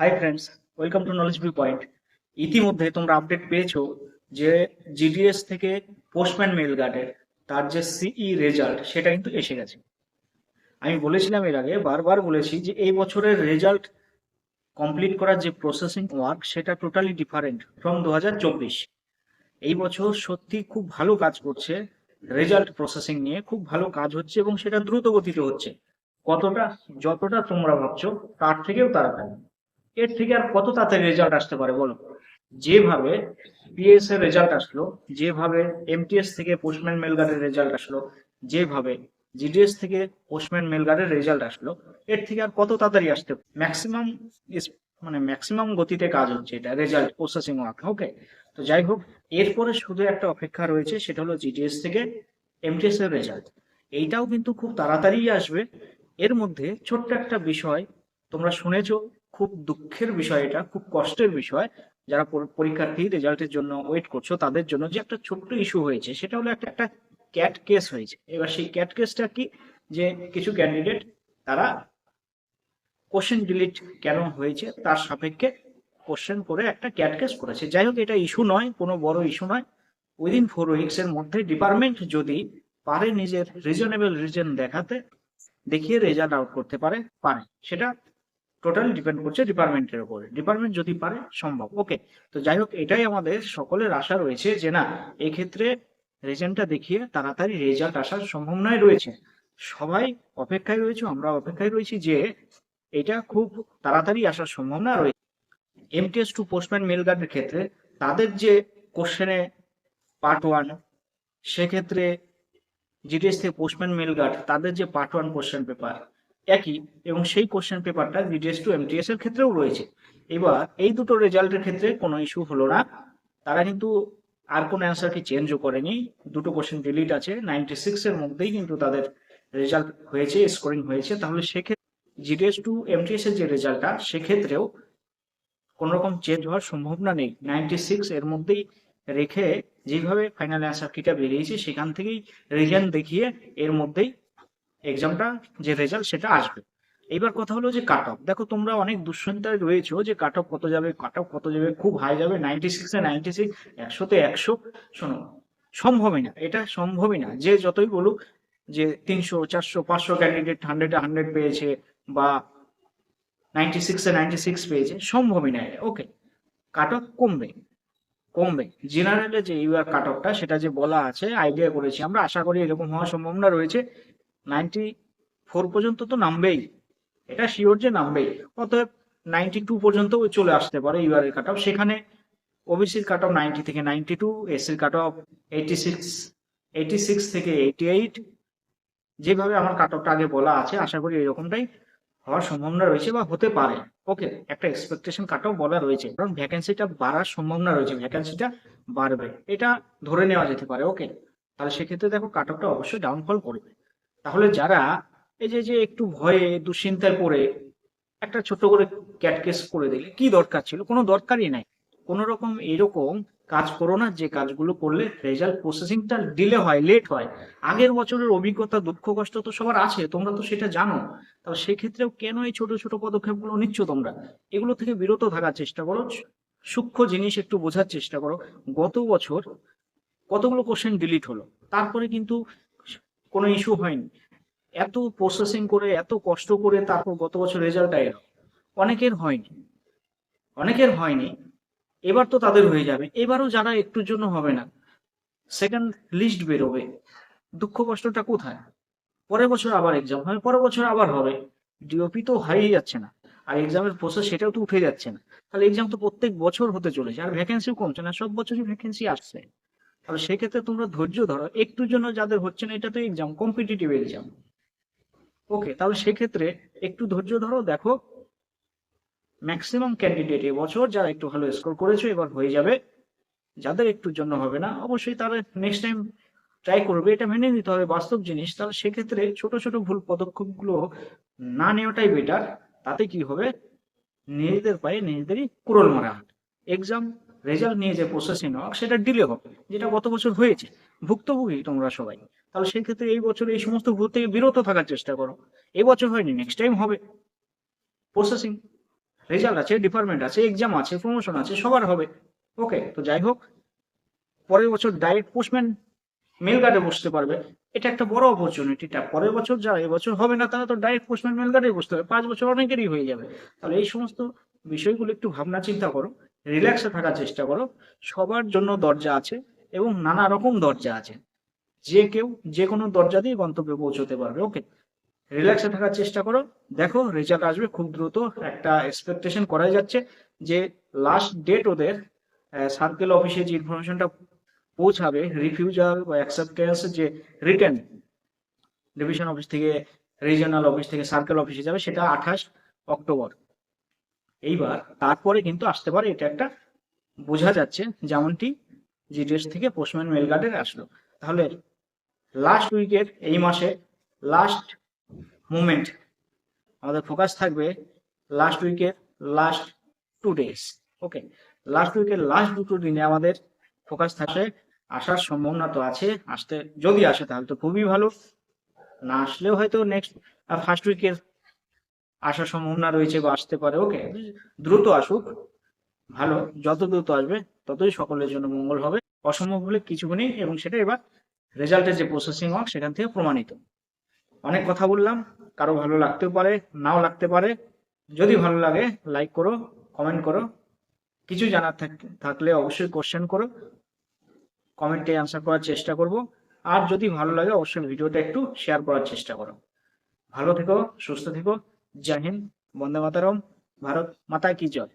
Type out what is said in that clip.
Hi friends welcome to knowledge view point ইতিমধ্যে তোমরা update পেয়েছ যে জিডিএস থেকে পোস্টম্যান মেল গার্ডের তার যে সিই রেজাল্ট সেটা কিন্তু এসে গেছে। আমি বলেছিলাম এর আগে, বারবার বলেছি যে এই বছরের রেজাল্ট কমপ্লিট করার যে প্রসেসিং ওয়ার্ক সেটা টোটালি ডিফারেন্ট ফ্রম দু হাজার চব্বিশ। এই বছর সত্যি খুব ভালো কাজ করছে রেজাল্ট প্রসেসিং নিয়ে খুব ভালো কাজ হচ্ছে এবং সেটা দ্রুত গতিতে হচ্ছে। কতটা, যতটা তোমরা ভাবছ, তার থেকেও তাড়াতাড়ি। এর থেকে আর কত তাড়াতাড়ি রেজাল্ট আসতে পারে বলো? যেভাবে পিএস এর রেজাল্ট আসলো, যেভাবে এমটিএস থেকে পোস্টম্যান মেলগার্ডের রেজাল্ট আসলো, যেভাবে জিডিএস থেকে পোস্টম্যান মেলগার্ডের রেজাল্ট আসলো, এর থেকে আর কত তাড়াতাড়ি আসতে ম্যাক্সিমাম মানে ম্যাক্সিমাম গতিতে কাজ হচ্ছে এটা রেজাল্ট প্রসেসিং ওয়ার্ক ওকে তো যাই হোক, এরপরে শুধু একটা অপেক্ষা রয়েছে, সেটা হলো জিডিএস থেকে এমটিএস এর রেজাল্ট এইটাও কিন্তু খুব তাড়াতাড়ি আসবে। এর মধ্যে ছোট্ট একটা বিষয় তোমরা শুনেছো খুব দুঃখের বিষয় এটা, খুব কষ্টের বিষয়। যারা পরীক্ষার্থী রেজাল্টের জন্য ওয়েট করছ, তাদের জন্য যে একটা ছোট্ট ইস্যু হয়েছে, সেটা হলো একটা একটা ক্যাট কেস হয়েছে। এবার সেই ক্যাট কেসটা কি? যে কিছু ক্যান্ডিডেট তারা কোশ্চেন ডিলিট কেন হয়েছে? তার সাপেক্ষে কোশ্চেন করে একটা ক্যাট কেস করেছে। যাই হোক, এটা ইস্যু নয়, কোনো বড় ইস্যু নয়। উইদিন ফোর উইকস এর মধ্যে ডিপার্টমেন্ট যদি পারে নিজের রিজনেবল রিজন দেখাতে, দেখিয়ে রেজাল্ট আউট করতে পারে পারে। সেটা টোটালি ডিপেন্ড করছে ডিপার্টমেন্টের উপরে। ডিপার্টমেন্ট যদি পারে, সম্ভব। ওকে তো যাই হোক, এটাই আমাদের সকলের আশা রয়েছে যে না, এক্ষেত্রে রেজাল্টটা দেখিয়ে তাড়াতাড়ি রেজাল্ট আসার সম্ভাবনায় রয়েছে। সবাই অপেক্ষায় রয়েছে, আমরা অপেক্ষায় রয়েছি যে এটা খুব তাড়াতাড়ি আসার সম্ভাবনা রয়েছে। এমটিএস টু পোস্টম্যান মেল গার্ডের ক্ষেত্রে তাদের যে কোশ্চেনে পার্ট ওয়ান সেক্ষেত্রে জিডিএস থেকে পোস্টম্যান মেল গার্ড তাদের যে পার্ট ওয়ান কোশ্চেন পেপার একই এবং সেই কোশ্চেন পেপারটা জিডিএস টু এমটিএস এর ক্ষেত্রেও রয়েছে। এবার এই দুটো রেজাল্টের ক্ষেত্রে কোনো ইস্যু হলো না। তারা কিন্তু আর কোনো অ্যান্সার কি চেঞ্জও করেনি। দুটো কোশ্চেন ডিলিট আছে। নাইনটি সিক্স এর মধ্যেই কিন্তু তাদের রেজাল্ট হয়েছে স্কোরিং হয়েছে। তাহলে সেক্ষেত্রে জিডিএস টু এমটিএস এর যে রেজাল্টটা সেক্ষেত্রেও কোন রকম চেঞ্জ হওয়ার সম্ভাবনা নেই। নাইনটি সিক্স এর মধ্যেই রেখে যেভাবে ফাইনাল অ্যান্সার কিটা বেরিয়েছে, সেখান থেকেই রিজন দেখিয়ে এর মধ্যেই এক্সামটা যে রেজাল্ট সেটা আসবে। এইবার কথা হলো যে কাট অফ দেখো তোমরা অনেক দুশ্চিন্তায় রয়েছো যে কাট অফ কত যাবে কাট অফ কত যাবে, খুব হাই যাবে নাইনটি সিক্সে নাইনটি সিক্স একশোতে একশো। শোনো, সম্ভবই না, এটা সম্ভবই না। যে যতই বলুক যে তিনশো, চারশো, পাঁচশো ক্যান্ডিডেট হান্ড্রেডে হান্ড্রেড পেয়েছে বা নাইনটি সিক্সে নাইনটি সিক্স পেয়েছে, সম্ভবই না ওকে কাট অফ কমবে কমবে। জেনারেলে যে ইউআর কাট অফটা সেটা যে বলা আছে আইডিয়া করেছি আমরা, আশা করি এরকম হওয়ার সম্ভাবনা রয়েছে। নাইনটি ফোর পর্যন্ত তো নামবেই। এটা শিওর যে নামবেই। অতএব নাইনটি টু পর্যন্ত চলে আসতে পারে ইউআর এর কাট অফ সেখানে ওবিসির কাট অফ নাইনটি থেকে নাইনটি টু এসির cut off eighty six eighty six থেকে এইটি এইট যেভাবে আমার কাট অফটা আগে বলা আছে, আশা করি এরকমটাই হওয়ার সম্ভাবনা রয়েছে বা হতে পারে। ওকে একটা এক্সপেকটেশন কাট অফ বলা রয়েছে। কারণ ভ্যাকেন্সিটা বাড়ার সম্ভাবনা রয়েছে ভ্যাকেন্সিটা বাড়বে। এটা ধরে নেওয়া যেতে পারে। ওকে তাহলে সেক্ষেত্রে দেখো কাট অফটা অবশ্যই ডাউনফল করবে। তাহলে যারা এই যে যে একটু ভয়ে, দুশ্চিন্তায় পড়ে, একটা ছোট করে ক্যাটকেস করে দিলে কি দরকার ছিল? কোনো দরকারই নাই। কোন রকম এরকম কাজ করো না, যে কাজগুলো করলে রেজাল্ট প্রসেসিংটা ডিলে হয় লেট হয়। আগের বছরের অভিজ্ঞতা, দুঃখ, কষ্ট তো সবার আছে, তোমরা তো সেটা জানো। তাহলে সেক্ষেত্রেও কেন এই ছোট ছোট পদক্ষেপগুলো নিচ্ছ তোমরা? এগুলো থেকে বিরত থাকার চেষ্টা করো, সূক্ষ্ম জিনিস একটু বোঝার চেষ্টা করো। গত বছর কতগুলো কোশ্চেন ডিলিট হলো? তারপরে কিন্তু কোনো ইস্যু হয়নি। এত প্রসেসিং করে, এত কষ্ট করে তারপর গত বছর রেজাল্টটা এলো অনেকের হয়নি। অনেকের হয়নি। এবার তো তাদের হয়ে যাবে। এবারও যারা একটুর জন্য হবে না সেকেন্ড লিস্ট বেরোবে। দুঃখ কষ্টটা কোথায়? পরের বছর আবার এক্সাম হবে, পরের বছর আবার হবে। ডিওপি তো হারিয়ে যাচ্ছে না। আর এক্সামের প্রসেস সেটাও তো উঠে যাচ্ছে না। তাহলে এক্সাম তো প্রত্যেক বছর হতে চলেছে। আর ভ্যাকেন্সিও কমছে না। সব বছরই ভ্যাকেন্সি আসছে। তাহলে সেক্ষেত্রে তোমরা ধৈর্য ধরো। একটুর জন্য যাদের হচ্ছে না, এটা তো এক্সাম কম্পিটিটিভ এক্সাম ওকে তাহলে সেক্ষেত্রে একটু ধৈর্য ধরো, দেখো। ম্যাক্সিমাম ক্যান্ডিডেট এবছর যারা একটু ভালো স্কোর করেছ, এবার হয়ে যাবে। যাদের একটুর জন্য হবে না, অবশ্যই তারা নেক্সট টাইম ট্রাই করবে, এটা মেনে নিতে হবে। বাস্তব জিনিস, তাহলে সেক্ষেত্রে ছোট ছোট ভুল পদক্ষেপগুলো না নেওয়াটাই বেটার তাতে কি হবে? নিজেদের পায়ে নিজেদেরই কুড়োল মারা। এক্সাম রেজাল্ট নিয়ে যে প্রসেসিং হোক সেটা ডিলে হবে, যেটা গত বছর হয়েছে। ভুক্তভোগী তোমরা সবাই। তাহলে সেই ক্ষেত্রে এই বছর এই সমস্ত ভুল থেকে বিরত থাকার চেষ্টা করো। এই বছর হয়নি নেক্সট টাইম হবে। প্রসেসিং রেজাল্ট আছে ডিপার্টমেন্ট আছে এক্সাম আছে প্রমোশন আছে, সবার হবে। ওকে তো যাই হোক, পরের বছর ডাইরেক্ট পোস্টম্যান মেল গার্ডে বসতে পারবে। এটা একটা বড় অপরচুনিটি অপরচুনিটিটা পরের বছর যা এবছর হবে না তারা তো ডাইরেক্ট পোস্টম্যান মেল গার্ডে বসতে হবে। পাঁচ বছর অনেকেরই হয়ে যাবে। তাহলে এই সমস্ত বিষয়গুলো একটু ভাবনা চিন্তা করো। রিল্যাক্সে থাকার চেষ্টা করো। সবার জন্য দরজা আছে এবং নানা রকম দরজা আছে। যে কেউ যে কোনো দরজা দিয়ে গন্তব্যে পৌঁছতে পারবে। ওকে রিল্যাক্সে থাকার চেষ্টা করো। দেখো রেজাল্ট আসবে খুব দ্রুত। একটা এক্সপেকটেশন করা যাচ্ছে যে লাস্ট ডেট ওদের সার্কেল অফিসে যে ইনফরমেশনটা পৌঁছাবে রিফিউজাল বা অ্যাকসেপ্টেন্স যে রিটার্ন ডিভিশন অফিস থেকে রিজিওনাল অফিস থেকে সার্কেল অফিসে যাবে, সেটা আঠাশ অক্টোবর এইবার তারপরে কিন্তু আসতে পারে, এটা একটা বোঝা যাচ্ছে, যেমনটি জিডিএস থেকে পোস্টম্যান মেল গার্ডের আসলো। তাহলে লাস্ট উইকের এই মাসে লাস্ট মুমেন্ট আমাদের ফোকাস থাকবে last উইকের last two days okay last উইকের last দুটো দিনে আমাদের ফোকাস থাকবে, আসার সম্ভাবনা তো আছে, আসতে যদি আসে তাহলে তো খুবই ভালো, না আসলেও হয়তো নেক্সট ফার্স্ট উইকের আসার সম্ভাবনা রয়েছে বা আসতে পারে। ওকে, দ্রুত আসুক। ভালো, যত দ্রুত আসবে, ততই সকলের জন্য মঙ্গল হবে। অসম্ভব হলে কিছু নেই এবং সেটা এবার রেজাল্টের যে প্রসেসিং হোক সেখান থেকে প্রমাণিত। অনেক কথা বললাম, কারও ভালো লাগতেও পারে, নাও লাগতে পারে। যদি ভালো লাগে লাইক করো কমেন্ট করো। কিছু জানার থাক- থাকলে অবশ্যই কোশ্চেন করো। কমেন্টে অ্যান্সার করার চেষ্টা করব। আর যদি ভালো লাগে, অবশ্যই ভিডিওটা একটু শেয়ার করার চেষ্টা করো। ভালো থেকো, সুস্থ থেকো। জয় হিন্দ বন্দে মাতারম ভারত মাতা কি জয়?